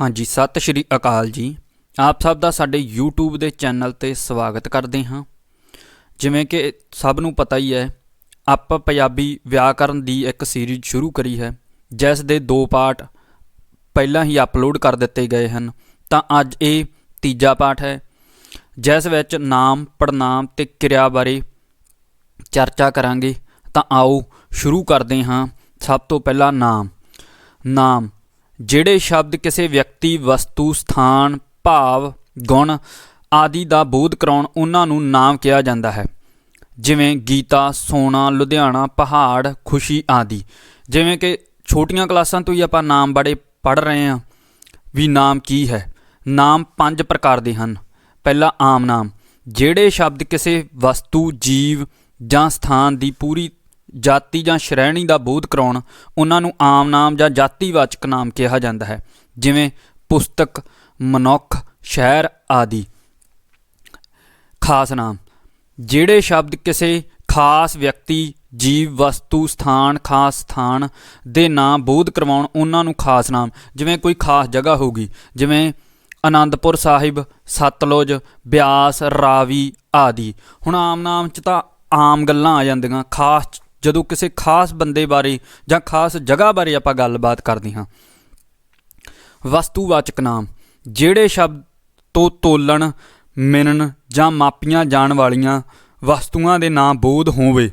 ਹਾਂਜੀ, ਸਤਿ ਸ਼੍ਰੀ ਅਕਾਲ ਜੀ। ਆਪ ਸਭ ਦਾ ਸਾਡੇ YouTube ਦੇ ਚੈਨਲ ਤੇ ਸਵਾਗਤ ਕਰਦੇ ਹਾਂ। ਜਿਵੇਂ ਕਿ ਸਭ ਨੂੰ ਪਤਾ ਹੀ ਹੈ, ਆਪਾਂ ਪੰਜਾਬੀ ਵਿਆਕਰਨ ਦੀ ਇੱਕ ਸੀਰੀਜ਼ ਸ਼ੁਰੂ ਕਰੀ ਹੈ, ਜਿਸ ਦੇ ਦੋ ਪਾਰਟ ਪਹਿਲਾਂ ਹੀ ਅਪਲੋਡ ਕਰ ਦਿੱਤੇ ਗਏ ਹਨ। ਤਾਂ ਅੱਜ ਇਹ ਤੀਜਾ ਪਾਠ ਹੈ, ਜਿਸ ਵਿੱਚ ਨਾਮ ਪੜਨਾਮ ਤੇ ਕਿਰਿਆ ਬਾਰੇ ਚਰਚਾ ਕਰਾਂਗੇ। ਤਾਂ ਆਓ ਸ਼ੁਰੂ ਕਰਦੇ ਹਾਂ। ਸਭ ਤੋਂ ਪਹਿਲਾਂ ਨਾਮ। ਨਾਮ। ਜਿਹੜੇ ਸ਼ਬਦ ਕਿਸੇ ਵਿਅਕਤੀ, ਵਸਤੂ, ਸਥਾਨ, ਭਾਵ, ਗੁਣ ਆਦਿ ਦਾ ਬੋਧ ਕਰਾਉਣ ਉਹਨਾਂ ਨੂੰ ਨਾਮ ਕਿਹਾ ਜਾਂਦਾ ਹੈ। ਜਿਵੇਂ ਗੀਤਾ, ਸੋਨਾ, ਲੁਧਿਆਣਾ, ਪਹਾੜ, ਖੁਸ਼ੀ ਆਦਿ। ਜਿਵੇਂ ਕਿ ਛੋਟੀਆਂ ਕਲਾਸਾਂ ਤੋਂ ਹੀ ਆਪਾਂ ਨਾਮ ਬੜੇ ਪੜ ਰਹੇ ਹਾਂ ਵੀ ਨਾਮ ਕੀ ਹੈ। ਨਾਮ ਪੰਜ ਪ੍ਰਕਾਰ ਦੇ ਹਨ। ਪਹਿਲਾ ਆਮ ਨਾਮ। ਜਿਹੜੇ ਸ਼ਬਦ ਕਿਸੇ ਵਸਤੂ, ਜੀਵ ਜਾਂ ਸਥਾਨ ਦੀ ਪੂਰੀ ਜਾਤੀ ਜਾਂ ਸ਼੍ਰੇਣੀ ਦਾ ਬੋਧ ਕਰਾਉਣ, ਉਹਨਾਂ ਨੂੰ ਆਮ ਨਾਮ ਜਾਂ ਜਾਤੀਵਾਚਕ ਨਾਮ ਕਿਹਾ ਜਾਂਦਾ ਹੈ, ਜਿਵੇਂ ਪੁਸਤਕ, ਮਨੁੱਖ, ਸ਼ਹਿਰ ਆਦਿ। ਖਾਸ ਨਾਮ, ਜਿਹੜੇ ਸ਼ਬਦ ਕਿਸੇ ਖਾਸ ਵਿਅਕਤੀ, ਜੀਵ, ਵਸਤੂ, ਸਥਾਨ, ਖਾਸ ਸਥਾਨ ਦੇ ਨਾਮ ਬੋਧ ਕਰਵਾਉਣ, ਉਹਨਾਂ ਨੂੰ ਖਾਸ ਨਾਮ, ਜਿਵੇਂ ਕੋਈ ਖਾਸ ਜਗ੍ਹਾ ਹੋਗੀ ਜਿਵੇਂ ਆਨੰਦਪੁਰ ਸਾਹਿਬ, ਸਤਲੁਜ, ਬਿਆਸ, ਰਾਵੀ ਆਦਿ। ਹੁਣ ਆਮ ਨਾਮ ਚ ਤਾਂ ਆਮ ਗੱਲਾਂ ਆ ਜਾਂਦੀਆਂ, ਖਾਸ ਜਦੋਂ ਕਿਸੇ ਖਾਸ ਬੰਦੇ ਬਾਰੇ ਜਾਂ ਖਾਸ ਜਗ੍ਹਾ ਬਾਰੇ ਆਪਾਂ ਗੱਲਬਾਤ ਕਰਦੇ ਹਾਂ। ਵਸਤੂਵਾਚਕ ਨਾਮ, ਜਿਹੜੇ ਸ਼ਬਦ ਤੋਂ ਤੋਲਣ, ਮਿਣਨ ਜਾਂ ਮਾਪੀਆਂ ਜਾਣ ਵਾਲੀਆਂ ਵਸਤੂਆਂ ਦੇ ਨਾਮ ਬੋਧ ਹੋਵੇ,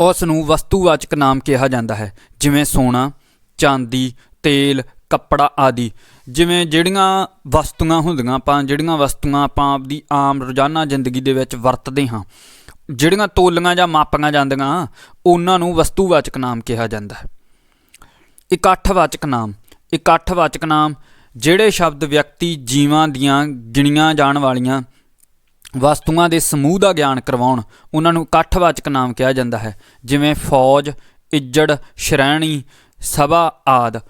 ਉਸ ਨੂੰ ਵਸਤੂਵਾਚਕ ਨਾਮ ਕਿਹਾ ਜਾਂਦਾ ਹੈ। ਜਿਵੇਂ ਸੋਨਾ, ਚਾਂਦੀ, ਤੇਲ, ਕੱਪੜਾ ਆਦਿ। ਜਿਵੇਂ ਜਿਹੜੀਆਂ ਵਸਤੂਆਂ ਹੁੰਦੀਆਂ ਆਪਾਂ, ਜਿਹੜੀਆਂ ਵਸਤੂਆਂ ਆਪਾਂ ਆਪਦੀ ਆਮ ਰੋਜ਼ਾਨਾ ਜ਼ਿੰਦਗੀ ਦੇ ਵਿੱਚ ਵਰਤਦੇ ਹਾਂ ਜਿਹੜੀਆਂ ਤੋਲੀਆਂ ਜਾਂ ਮਾਪੀਆਂ ਜਾਂਦੀਆਂ, ਉਹਨਾਂ ਨੂੰ ਵਸਤੂਵਾਚਕ ਨਾਮ ਕਿਹਾ ਜਾਂਦਾ ਹੈ। ਇਕੱਠਵਾਚਕ ਨਾਮ ਇਕੱਠਵਾਚਕ ਨਾਮ, ਜਿਹੜੇ ਸ਼ਬਦ ਵਿਅਕਤੀ ਜੀਵਾਂ ਦੀਆਂ ਗਿਣੀਆਂ ਜਾਣ ਵਾਲੀਆਂ ਵਸਤੂਆਂ ਦੇ ਸਮੂਹ ਦਾ ਗਿਆਨ ਕਰਵਾਉਣ, ਉਹਨਾਂ ਨੂੰ ਇਕੱਠਵਾਚਕ ਨਾਮ ਕਿਹਾ ਜਾਂਦਾ ਹੈ। ਜਿਵੇਂ ਫੌਜ, ਇੱਜੜ, ਸ਼੍ਰੇਣੀ, ਸਭਾ ਆਦ।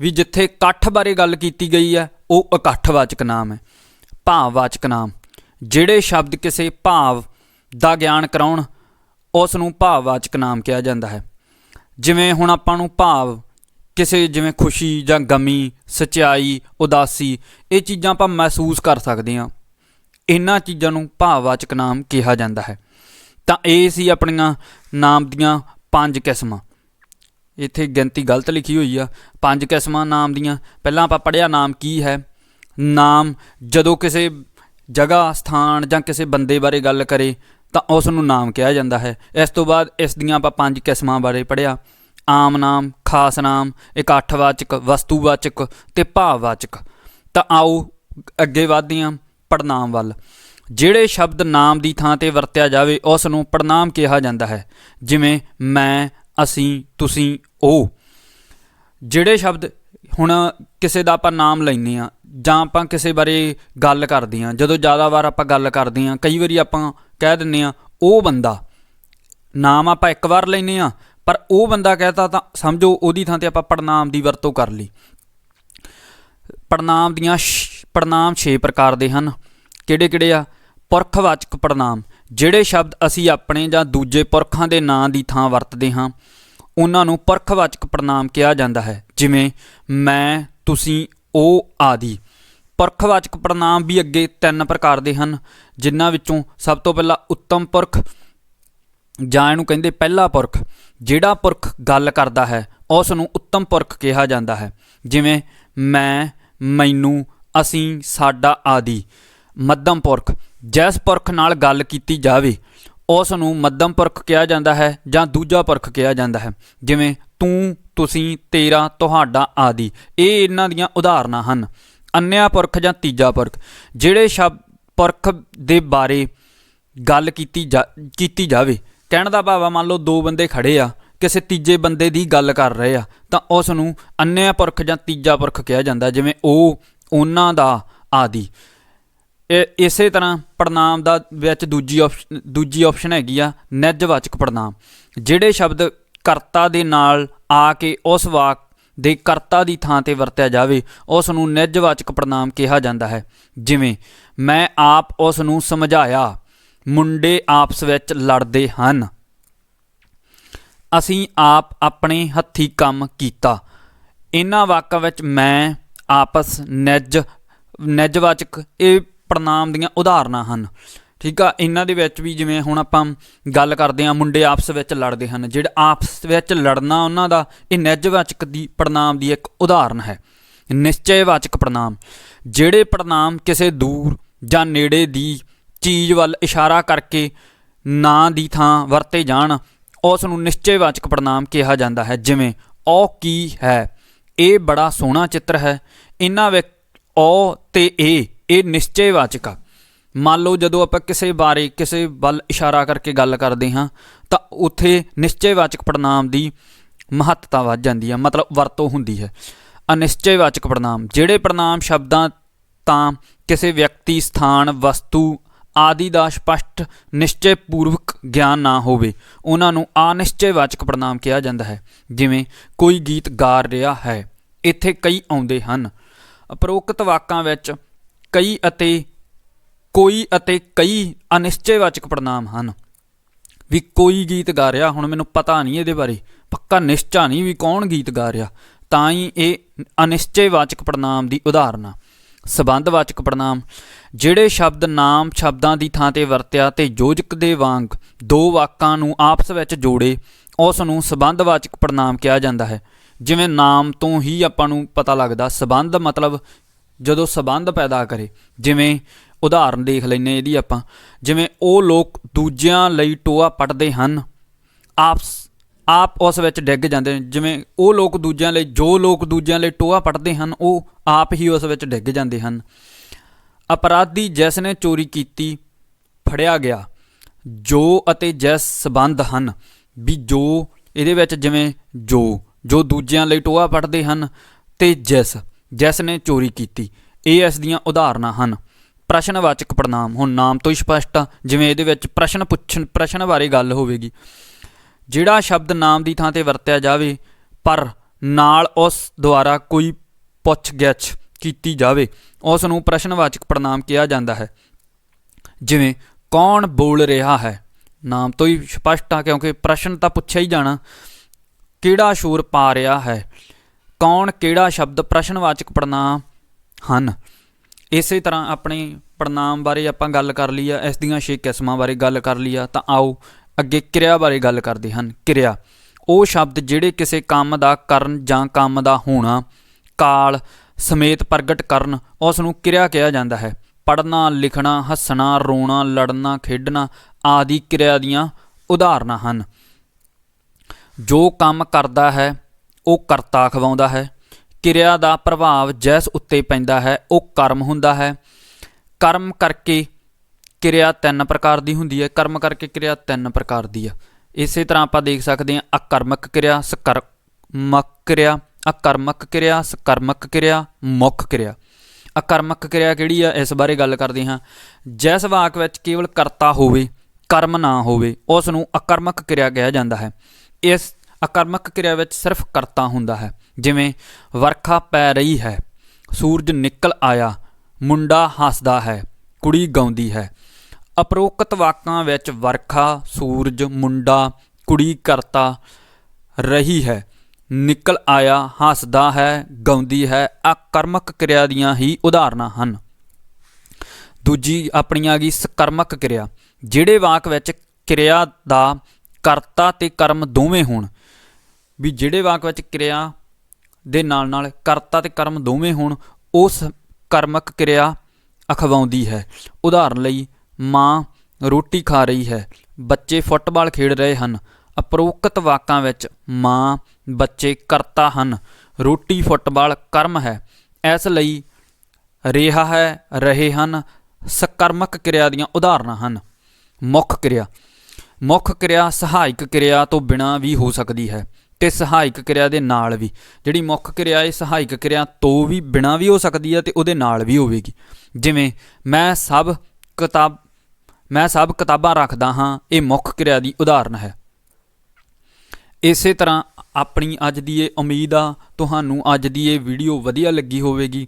ਵੀ ਜਿੱਥੇ ਇਕੱਠ ਬਾਰੇ ਗੱਲ ਕੀਤੀ ਗਈ ਹੈ, ਉਹ ਇਕੱਠਵਾਚਕ ਨਾਮ ਹੈ। ਭਾਵਵਾਚਕ ਨਾਮ, ਜਿਹੜੇ ਸ਼ਬਦ ਕਿਸੇ ਭਾਵ ਦਾ ਗਿਆਨ ਕਰਾਉਣ ਉਸ ਨੂੰ ਭਾਵਵਾਚਕ ਨਾਮ ਕਿਹਾ ਜਾਂਦਾ ਹੈ। ਜਿਵੇਂ ਹੁਣ ਆਪਾਂ ਨੂੰ ਭਾਵ, ਕਿਸੇ ਜਿਵੇਂ ਖੁਸ਼ੀ ਜਾਂ ਗਮੀ, ਸਚਾਈ, ਉਦਾਸੀ, ਇਹ ਚੀਜ਼ਾਂ ਆਪਾਂ ਮਹਿਸੂਸ ਕਰ ਸਕਦੇ ਹਾਂ। ਇਹਨਾਂ ਚੀਜ਼ਾਂ ਨੂੰ ਭਾਵਵਾਚਕ ਨਾਮ ਕਿਹਾ ਜਾਂਦਾ ਹੈ। ਤਾਂ ਇਹ ਸੀ ਆਪਣੀਆਂ ਨਾਮ ਦੀਆਂ ਪੰਜ ਕਿਸਮਾਂ। ਇੱਥੇ ਗਿਣਤੀ ਗਲਤ ਲਿਖੀ ਹੋਈ ਆ। ਪੰਜ ਕਿਸਮਾਂ ਨਾਮ ਦੀਆਂ। ਪਹਿਲਾਂ ਆਪਾਂ ਪੜਿਆ ਨਾਮ ਕੀ ਹੈ। ਨਾਮ ਜਦੋਂ ਕਿਸੇ ਜਗ੍ਹਾ, ਸਥਾਨ ਜਾਂ ਕਿਸੇ ਬੰਦੇ ਬਾਰੇ ਗੱਲ ਕਰੇ ਤਾਂ ਉਸ ਨੂੰ ਨਾਮ ਕਿਹਾ ਜਾਂਦਾ ਹੈ। ਇਸ ਤੋਂ ਬਾਅਦ ਇਸ ਦੀਆਂ ਆਪਾਂ ਪੰਜ ਕਿਸਮਾਂ ਬਾਰੇ ਪੜਿਆ ਆਮ ਨਾਮ, ਖਾਸ ਨਾਮ, ਇਕੱਠਵਾਚਕ, ਵਸਤੂਵਾਚਕ ਤੇ ਭਾਵਵਾਚਕ। ਤਾਂ ਆਓ ਅੱਗੇ ਵਧਦੇ ਹਾਂ ਪੜਨਾਮ ਵੱਲ। ਜਿਹੜੇ ਸ਼ਬਦ ਨਾਮ ਦੀ ਥਾਂ ਤੇ ਵਰਤਿਆ ਜਾਵੇ, ਉਸ ਨੂੰ ਪੜਨਾਮ ਕਿਹਾ ਜਾਂਦਾ ਹੈ। ਜਿਵੇਂ, ਮੈਂ, ਅਸੀਂ, ਤੁਸੀਂ, ਉਹ। ਜਿਹੜੇ ਸ਼ਬਦ ਹੁਣ ਕਿਸੇ ਦਾ ਆਪਾਂ ਨਾਮ ਲੈਨੇ ਆ ਜਾਂ ਆਪਾਂ ਕਿਸੇ ਬਾਰੇ ਗੱਲ ਕਰਦੇ ਆ ਜਦੋਂ ਜ਼ਿਆਦਾ ਵਾਰ ਆਪਾਂ ਗੱਲ ਕਰਦੇ ਆ ਕਈ ਵਾਰੀ ਆਪਾਂ ਕਹਿ ਦਿੰਨੇ ਆ, ਉਹ ਬੰਦਾ। ਨਾਮ ਆਪਾਂ ਇੱਕ ਵਾਰ ਲੈਨੇ ਆ, ਪਰ ਉਹ ਬੰਦਾ ਕਹਤਾ ਤਾਂ ਸਮਝੋ ਉਹਦੀ ਥਾਂ ਤੇ ਆਪਾਂ ਪੜਨਾਮ ਦੀ ਵਰਤੋਂ ਕਰ ਲਈ। ਪੜਨਾਮ ਦੀਆਂ ਛ- ਪੜਨਾਮ 6 ਪ੍ਰਕਾਰ ਦੇ ਹਨ। ਕਿਹੜੇ ਕਿਹੜੇ ਆ? ਪੁਰਖਵਾਚਕ ਪੜਨਾਮ ਜਿਹੜੇ ਸ਼ਬਦ ਅਸੀਂ ਆਪਣੇ ਜਾਂ ਦੂਜੇ ਪੁਰਖਾਂ ਦੇ ਨਾਂ ਦੀ ਥਾਂ ਵਰਤਦੇ ਹਾਂ, ਉਹਨਾਂ ਨੂੰ ਪੁਰਖਵਾਚਕ ਪੜਨਾਮ ਕਿਹਾ ਜਾਂਦਾ ਹੈ। ਜਿਵੇਂ, ਮੈਂ, ਤੁਸੀਂ, ਉਹ ਆਦਿ। ਪੁਰਖਵਾਚਕ ਪੜਨਾਮ ਵੀ ਅੱਗੇ ਤਿੰਨ ਪ੍ਰਕਾਰ ਦੇ ਹਨ, ਜਿਨ੍ਹਾਂ ਵਿੱਚੋਂ ਸਭ ਤੋਂ ਪਹਿਲਾਂ ਉੱਤਮ ਪੁਰਖ, ਜਾਂ ਇਹਨੂੰ ਕਹਿੰਦੇ ਪਹਿਲਾ ਪੁਰਖ, ਜਿਹੜਾ ਪੁਰਖ ਗੱਲ ਕਰਦਾ ਹੈ ਉਸ ਨੂੰ ਉੱਤਮ ਪੁਰਖ ਕਿਹਾ ਜਾਂਦਾ ਹੈ, ਜਿਵੇਂ ਮੈਂ, ਮੈਨੂੰ, ਅਸੀਂ, ਸਾਡਾ ਆਦਿ। ਮੱਧਮ ਪੁਰਖ, ਜਿਸ ਪੁਰਖ ਨਾਲ ਗੱਲ ਕੀਤੀ ਜਾਵੇ ਉਸ ਨੂੰ ਮੱਧਮ ਪੁਰਖ ਕਿਹਾ ਜਾਂਦਾ ਹੈ, ਜਾਂ ਦੂਜਾ ਪੁਰਖ ਕਿਹਾ ਜਾਂਦਾ ਹੈ, ਜਿਵੇਂ ਤੂੰ, ਤੁਸੀਂ, ਤੇਰਾ, ਤੁਹਾਡਾ ਆਦਿ। ਇਹ ਇਹਨਾਂ ਦੀਆਂ ਉਦਾਹਰਨਾਂ ਹਨ। ਅੰਨਿਆ ਪੁਰਖ ਜਾਂ ਤੀਜਾ ਪੁਰਖ, ਜਿਹੜੇ ਸ਼ਬਦ ਪੁਰਖ ਦੇ ਬਾਰੇ ਗੱਲ ਕੀਤੀ ਜਾ, ਕੀਤੀ ਜਾਵੇ, ਕਹਿਣ ਦਾ ਭਾਵ ਆ ਮੰਨ ਲਓ ਦੋ ਬੰਦੇ ਖੜੇ ਆ, ਕਿਸੇ ਤੀਜੇ ਬੰਦੇ ਦੀ ਗੱਲ ਕਰ ਰਹੇ ਆ, ਤਾਂ ਉਸ ਨੂੰ ਅੰਨਿਆ ਪੁਰਖ ਜਾਂ ਤੀਜਾ ਪੁਰਖ ਕਿਹਾ ਜਾਂਦਾ, ਜਿਵੇਂ ਉਹ ਉਹਨਾਂ ਦਾ ਆਦਿ। ਇਹ ਇਸੇ ਤਰ੍ਹਾਂ ਪੜਨਾਮ ਦਾ ਵਿੱਚ ਦੂਜੀ ਆਪਸ਼ਨ ਦੂਜੀ ਆਪਸ਼ਨ ਹੈਗੀ ਆ ਨਿਜਵਾਚਕ ਪੜਨਾਮ ਜਿਹੜੇ ਸ਼ਬਦ ਕਰਤਾ ਦੇ ਨਾਲ ਆ ਕੇ ਉਸ ਵਾਕ ਦੇ ਕਰਤਾ ਦੀ ਥਾਂ ਤੇ ਵਰਤਿਆ ਜਾਵੇ, ਉਸ ਨੂੰ ਨਿਜਵਾਚਕ ਪ੍ਰਣਾਮ ਕਿਹਾ ਜਾਂਦਾ ਹੈ। ਜਿਵੇਂ, ਮੈਂ ਆਪ ਉਸ ਨੂੰ ਸਮਝਾਇਆ, ਮੁੰਡੇ ਆਪਸ ਵਿੱਚ ਲੜਦੇ ਹਨ। ਅਸੀਂ ਆਪ ਆਪਣੇ ਹੱਥੀ ਕੰਮ ਕੀਤਾ। ਇਹਨਾਂ ਵਾਕਾਂ ਵਿੱਚ ਮੈਂ ਆਪਸ ਨਿਜ, ਨਿਜਵਾਚਕ ਇਹ ਪ੍ਰਣਾਮ ਦੀਆਂ ਉਦਾਹਰਨਾਂ ਹਨ। ਠੀਕ ਆ? ਇਹਨਾਂ ਦੇ ਵਿੱਚ ਵੀ ਜਿਵੇਂ ਹੁਣ ਆਪਾਂ ਗੱਲ ਕਰਦੇ ਹਾਂ, ਮੁੰਡੇ ਆਪਸ ਵਿੱਚ ਲੜਦੇ ਹਨ। ਜਿਹੜਾ ਆਪਸ ਵਿੱਚ ਲੜਨਾ ਉਹਨਾਂ ਦਾ, ਇਹ ਨਿਜਵਾਚਕ ਦੀ ਪੜਨਾਮ ਦੀ ਇੱਕ ਉਦਾਹਰਨ ਹੈ। ਨਿਸ਼ਚੈਵਾਚਕ ਪੜਨਾਮ ਜਿਹੜੇ ਪੜਨਾਮ ਕਿਸੇ ਦੂਰ ਜਾਂ ਨੇੜੇ ਦੀ ਚੀਜ਼ ਵੱਲ ਇਸ਼ਾਰਾ ਕਰਕੇ ਨਾਂ ਦੀ ਥਾਂ ਵਰਤੇ ਜਾਣ ਉਸ ਨੂੰ ਨਿਸ਼ਚੈਵਾਚਕ ਪੜਨਾਮ ਕਿਹਾ ਜਾਂਦਾ ਹੈ। ਜਿਵੇਂ, ਉਹ ਕੀ ਹੈ? ਇਹ ਬੜਾ ਸੋਹਣਾ ਚਿੱਤਰ ਹੈ। ਇਹਨਾਂ ਵਿੱਚ ਉਹ ਤੇ ਇਹ ਇਹ ਨਿਸ਼ਚੈਵਾਚਕ ਆ। ਮੰਨ ਲਓ ਜਦੋਂ ਆਪਾਂ ਕਿਸੇ ਬਾਰੇ, ਕਿਸੇ ਵੱਲ ਇਸ਼ਾਰਾ ਕਰਕੇ ਗੱਲ ਕਰਦੇ ਹਾਂ, ਤਾਂ ਉੱਥੇ ਨਿਸ਼ਚੈਵਾਚਕ ਪੜਨਾਮ ਦੀ ਮਹੱਤਤਾ ਵੱਧ ਜਾਂਦੀ ਹੈ ਮਤਲਬ ਵਰਤੋਂ ਹੁੰਦੀ ਹੈ। ਅਨਿਸ਼ਚੈਵਾਚਕ ਪੜਨਾਮ ਜਿਹੜੇ ਪੜਨਾਮ ਸ਼ਬਦਾਂ ਤਾਂ ਕਿਸੇ ਵਿਅਕਤੀ, ਸਥਾਨ, ਵਸਤੂ ਆਦਿ ਦਾ ਸਪਸ਼ਟ ਨਿਸ਼ਚੈ ਪੂਰਵਕ ਗਿਆਨ ਨਾ ਹੋਵੇ, ਉਹਨਾਂ ਨੂੰ ਅਨਿਸ਼ਚੈਵਾਚਕ ਪੜਨਾਮ ਕਿਹਾ ਜਾਂਦਾ ਹੈ। ਜਿਵੇਂ, ਕੋਈ ਗੀਤ ਗਾ ਰਿਹਾ ਹੈ, ਇੱਥੇ ਕਈ ਆਉਂਦੇ ਹਨ। ਉਪਰੋਕਤ ਵਾਕਾਂ ਵਿੱਚ ਕਈ ਅਤੇ ਕੋਈ ਅਤੇ ਕਈ ਅਨਿਸ਼ਚੈਵਾਚਕ ਪੜਨਾਮ ਹਨ। ਵੀ ਕੋਈ ਗੀਤ ਗਾ ਰਿਹਾ, ਹੁਣ ਮੈਨੂੰ ਪਤਾ ਨਹੀਂ ਇਹਦੇ ਬਾਰੇ। ਪੱਕਾ ਨਿਸ਼ਚਾ ਨਹੀਂ ਵੀ ਕੌਣ ਗੀਤ ਗਾ ਰਿਹਾ। ਤਾਂ ਹੀ ਇਹ ਅਨਿਸ਼ਚੈਵਾਚਕ ਪੜਨਾਮ ਦੀ ਉਦਾਹਰਨ ਆ ਸਬੰਧਵਾਚਕ ਪੜਨਾਮ ਜਿਹੜੇ ਸ਼ਬਦ ਨਾਮ ਸ਼ਬਦਾਂ ਦੀ ਥਾਂ ਤੇ ਵਰਤਿਆ ਤੇ ਯੋਜਕ ਦੇ ਵਾਂਗ ਦੋ ਵਾਕਾਂ ਨੂੰ ਆਪਸ ਵਿੱਚ ਜੋੜੇ, ਉਸ ਨੂੰ ਸਬੰਧਵਾਚਕ ਪੜਨਾਮ ਕਿਹਾ ਜਾਂਦਾ ਹੈ। ਜਿਵੇਂ ਨਾਮ ਤੋਂ ਹੀ ਆਪਾਂ ਨੂੰ ਪਤਾ ਲੱਗਦਾ, ਸਬੰਧ ਮਤਲਬ ਜਦੋਂ ਸਬੰਧ ਪੈਦਾ ਕਰੇ, ਜਿਵੇਂ ਉਦਾਹਰਨ ਦੇਖ ਲੈਨੇ ਇਹਦੀ ਆਪਾਂ। ਜਿਵੇਂ ਉਹ ਲੋਕ ਦੂਜਿਆਂ ਲਈ ਟੋਆ ਪੱਟਦੇ ਹਨ ਆਪਸ ਆਪ ਉਸ ਵਿੱਚ ਡਿੱਗ ਜਾਂਦੇ ਨੇ। ਜਿਵੇਂ ਉਹ ਲੋਕ ਦੂਜਿਆਂ ਲਈ, ਜੋ ਲੋਕ ਦੂਜਿਆਂ ਲਈ ਟੋਆ ਪੱਟਦੇ ਹਨ, ਉਹ ਆਪ ਹੀ ਉਸ ਵਿੱਚ ਡਿੱਗ ਜਾਂਦੇ ਹਨ। ਅਪਰਾਧੀ ਜਿਸ ਨੇ ਚੋਰੀ ਕੀਤੀ, ਫੜਿਆ ਗਿਆ। ਜੋ ਅਤੇ ਜਿਸ ਸਬੰਧ ਹਨ, ਵੀ ਜੋ, ਇਹਦੇ ਵਿੱਚ ਜਿਵੇਂ ਜੋ ਜੋ ਦੂਜਿਆਂ ਲਈ ਟੋਆ ਪੱਟਦੇ ਹਨ, ਤੇ ਜਿਸ ਜਿਸ ਨੇ ਚੋਰੀ ਕੀਤੀ। ਇਹ ਇਸ ਦੀਆਂ ਉਦਾਹਰਨਾਂ ਹਨ। ਪ੍ਰਸ਼ਨਵਾਚਕ ਪੜਨਾਮ ਹੁਣ ਨਾਮ ਤੋਂ ਹੀ ਸਪਸ਼ਟ ਆ, ਜਿਵੇਂ ਇਹਦੇ ਵਿੱਚ ਪ੍ਰਸ਼ਨ ਪੁੱਛਣ, ਪ੍ਰਸ਼ਨ ਬਾਰੇ ਗੱਲ ਹੋਵੇਗੀ। ਜਿਹੜਾ ਸ਼ਬਦ ਨਾਮ ਦੀ ਥਾਂ ਤੇ ਵਰਤਿਆ ਜਾਵੇ, ਪਰ ਨਾਲ ਉਸ ਦੁਆਰਾ ਕੋਈ ਪੁੱਛਗਿੱਛ ਕੀਤੀ ਜਾਵੇ, ਉਸ ਨੂੰ ਪ੍ਰਸ਼ਨਵਾਚਕ ਪੜਨਾਮ ਕਿਹਾ ਜਾਂਦਾ ਹੈ। ਜਿਵੇਂ, ਕੌਣ ਬੋਲ ਰਿਹਾ ਹੈ? ਨਾਮ ਤੋਂ ਹੀ ਸਪਸ਼ਟ ਆ, ਕਿਉਂਕਿ ਪ੍ਰਸ਼ਨ ਤਾਂ ਪੁੱਛਿਆ ਹੀ ਜਾਣਾ। ਕਿਹੜਾ ਸ਼ੋਰ ਪਾ ਰਿਹਾ ਹੈ? ਕੌਣ ਕਿਹੜਾ ਸ਼ਬਦ ਪ੍ਰਸ਼ਨਵਾਚਕ ਪੜਨਾਮ ਹਨ? ਇਸੇ ਤਰ੍ਹਾਂ ਆਪਣੇ ਪੜਨਾਮ ਬਾਰੇ ਆਪਾਂ ਗੱਲ ਕਰ ਲਈ ਆ, ਇਸ ਦੀਆਂ ਛੇ ਕਿਸਮਾਂ ਬਾਰੇ ਗੱਲ ਕਰ ਲਈ ਆ, ਤਾਂ ਆਓ ਅੱਗੇ ਕਿਰਿਆ ਬਾਰੇ ਗੱਲ ਕਰਦੇ ਹਨ। ਕਿਰਿਆ, ਉਹ ਸ਼ਬਦ ਜਿਹੜੇ ਕਿਸੇ ਕੰਮ ਦਾ ਕਰਨ ਜਾਂ ਕੰਮ ਦਾ ਹੋਣਾ, ਕਾਲ ਸਮੇਤ ਪ੍ਰਗਟ ਕਰਨ, ਉਸ ਨੂੰ ਕਿਰਿਆ ਕਿਹਾ ਜਾਂਦਾ ਹੈ। ਪੜਨਾ ਲਿਖਣਾ, ਹੱਸਣਾ, ਰੋਣਾ, ਲੜਨਾ, ਖੇਡਣਾ ਆਦਿ ਕਿਰਿਆ ਦੀਆਂ ਉਦਾਹਰਨਾਂ ਹਨ। ਜੋ ਕੰਮ ਕਰਦਾ ਹੈ, ਉਹ ਕਰਤਾ ਖਵਾਉਂਦਾ ਹੈ ਕਿਰਿਆ ਦਾ ਪ੍ਰਭਾਵ ਜਿਸ ਉੱਤੇ ਪੈਂਦਾ ਹੈ, ਉਹ ਕਰਮ ਹੁੰਦਾ ਹੈ। ਕਰਮ ਕਰਕੇ ਕਿਰਿਆ ਤਿੰਨ ਪ੍ਰਕਾਰ ਦੀ ਹੁੰਦੀ ਹੈ। ਕਰਮ ਕਰਕੇ ਕਿਰਿਆ ਤਿੰਨ ਪ੍ਰਕਾਰ ਦੀ ਆ। ਇਸੇ ਤਰ੍ਹਾਂ ਆਪਾਂ ਦੇਖ ਸਕਦੇ ਹਾਂ, ਅਕਰਮਕ ਕਿਰਿਆ, ਸਕਰਮਕ ਕਿਰਿਆ, ਅਕਰਮਕ ਕਿਰਿਆ, ਸਕਰਮਕ ਕਿਰਿਆ, ਮੁੱਖ ਕਿਰਿਆ। ਅਕਰਮਕ ਕਿਰਿਆ ਕਿਹੜੀ ਆ? ਇਸ ਬਾਰੇ ਗੱਲ ਕਰਦੇ ਹਾਂ। ਜਿਸ ਵਾਕ ਵਿੱਚ ਕੇਵਲ ਕਰਤਾ ਹੋਵੇ, ਕਰਮ ਨਾ ਹੋਵੇ ਉਸ ਨੂੰ ਅਕਰਮਕ ਕਿਰਿਆ ਕਿਹਾ ਜਾਂਦਾ ਹੈ। ਇਸ ਅਕਰਮਕ ਕਿਰਿਆ ਵਿੱਚ ਸਿਰਫ ਕਰਤਾ ਹੁੰਦਾ ਹੈ। ਜਿਵੇਂ ਵਰਖਾ ਪੈ ਰਹੀ ਹੈ, ਸੂਰਜ ਨਿਕਲ ਆਇਆ, ਮੁੰਡਾ ਹੱਸਦਾ ਹੈ, ਕੁੜੀ ਗਾਉਂਦੀ ਹੈ। ਅਪਰੋਕਤ ਵਾਕਾਂ ਵਿੱਚ ਵਰਖਾ, ਸੂਰਜ, ਮੁੰਡਾ, ਕੁੜੀ ਕਰਤਾ ਰਹੀ ਹੈ। ਨਿਕਲ ਆਇਆ, ਹੱਸਦਾ ਹੈ, ਗਾਉਂਦੀ ਹੈ ਆ ਕਰਮਕ ਕਿਰਿਆ ਦੀਆਂ ਹੀ ਉਦਾਹਰਨਾਂ ਹਨ। ਦੂਜੀ ਆਪਣੀ ਆ ਗਈ ਸਕਰਮਕ ਕਿਰਿਆ, ਜਿਹੜੇ ਵਾਕ ਵਿੱਚ ਕਿਰਿਆ ਦਾ ਕਰਤਾ ਤੇ ਕਰਮ ਦੋਵੇਂ ਹੋਣ। ਵੀ ਜਿਹੜੇ ਵਾਕ ਵਿੱਚ ਕਿਰਿਆ ਦੇ ਨਾਲ ਨਾਲ ਕਰਤਾ ਤੇ ਕਰਮ ਦੋਵੇਂ ਹੋਣ, ਉਸ ਕਰਮਕ ਕਿਰਿਆ ਅਖਵਾਉਂਦੀ ਹੈ। ਉਦਾਹਰਨ ਲਈ, ਮਾਂ ਰੋਟੀ ਖਾ ਰਹੀ ਹੈ, ਬੱਚੇ ਫੁੱਟਬਾਲ ਖੇਡ ਰਹੇ ਹਨ। ਅਪਰੋਕਤ ਵਾਕਾਂ ਵਿੱਚ ਮਾਂ, ਬੱਚੇ ਕਰਤਾ ਹਨ। ਰੋਟੀ, ਫੁੱਟਬਾਲ ਕਰਮ ਹੈ। ਇਸ ਲਈ ਰਿਹਾ ਹੈ, ਰਹੇ ਹਨ, ਸਕਰਮਕ ਕਿਰਿਆ ਦੀਆਂ ਉਦਾਹਰਨਾਂ ਹਨ। ਮੁੱਖ ਕਿਰਿਆ। ਮੁੱਖ ਕਿਰਿਆ ਸਹਾਇਕ ਕਿਰਿਆ ਤੋਂ ਬਿਨਾਂ ਵੀ ਹੋ ਸਕਦੀ ਹੈ। ਤੇ ਸਹਾਇਕ ਕਿਰਿਆ ਦੇ ਨਾਲ ਵੀ। ਜਿਹੜੀ ਮੁੱਖ ਕਿਰਿਆ ਇਹ ਸਹਾਇਕ ਕਿਰਿਆ ਤੋਂ ਵੀ ਬਿਨਾ ਵੀ ਹੋ ਸਕਦੀ ਹੈ ਤੇ ਉਹਦੇ ਨਾਲ ਵੀ ਹੋਵੇਗੀ। ਜਿਵੇਂ ਮੈਂ ਸਭ ਕਿਤਾਬ, ਮੈਂ ਸਭ ਕਿਤਾਬਾਂ ਰੱਖਦਾ ਹਾਂ, ਇਹ ਮੁੱਖ ਕਿਰਿਆ ਦੀ ਉਦਾਹਰਨ ਹੈ। ਇਸੇ ਤਰ੍ਹਾਂ ਆਪਣੀ ਅੱਜ ਦੀ ਇਹ ਉਮੀਦ ਆ, ਤੁਹਾਨੂੰ ਅੱਜ ਦੀ ਇਹ ਵੀਡੀਓ ਵਧੀਆ ਲੱਗੀ ਹੋਵੇਗੀ।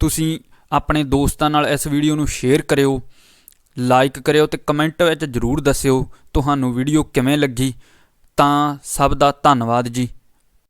ਤੁਸੀਂ ਆਪਣੇ ਦੋਸਤਾਂ ਨਾਲ ਇਸ ਵੀਡੀਓ ਨੂੰ ਸ਼ੇਅਰ ਕਰਿਓ, ਲਾਈਕ ਕਰਿਓ ਤੇ ਕਮੈਂਟ ਵਿੱਚ ਜਰੂਰ ਦੱਸਿਓ, ਤੁਹਾਨੂੰ ਵੀਡੀਓ ਕਿਵੇਂ ਲੱਗੀ। ਤਾਂ ਸਭ ਦਾ ਧੰਨਵਾਦ ਜੀ।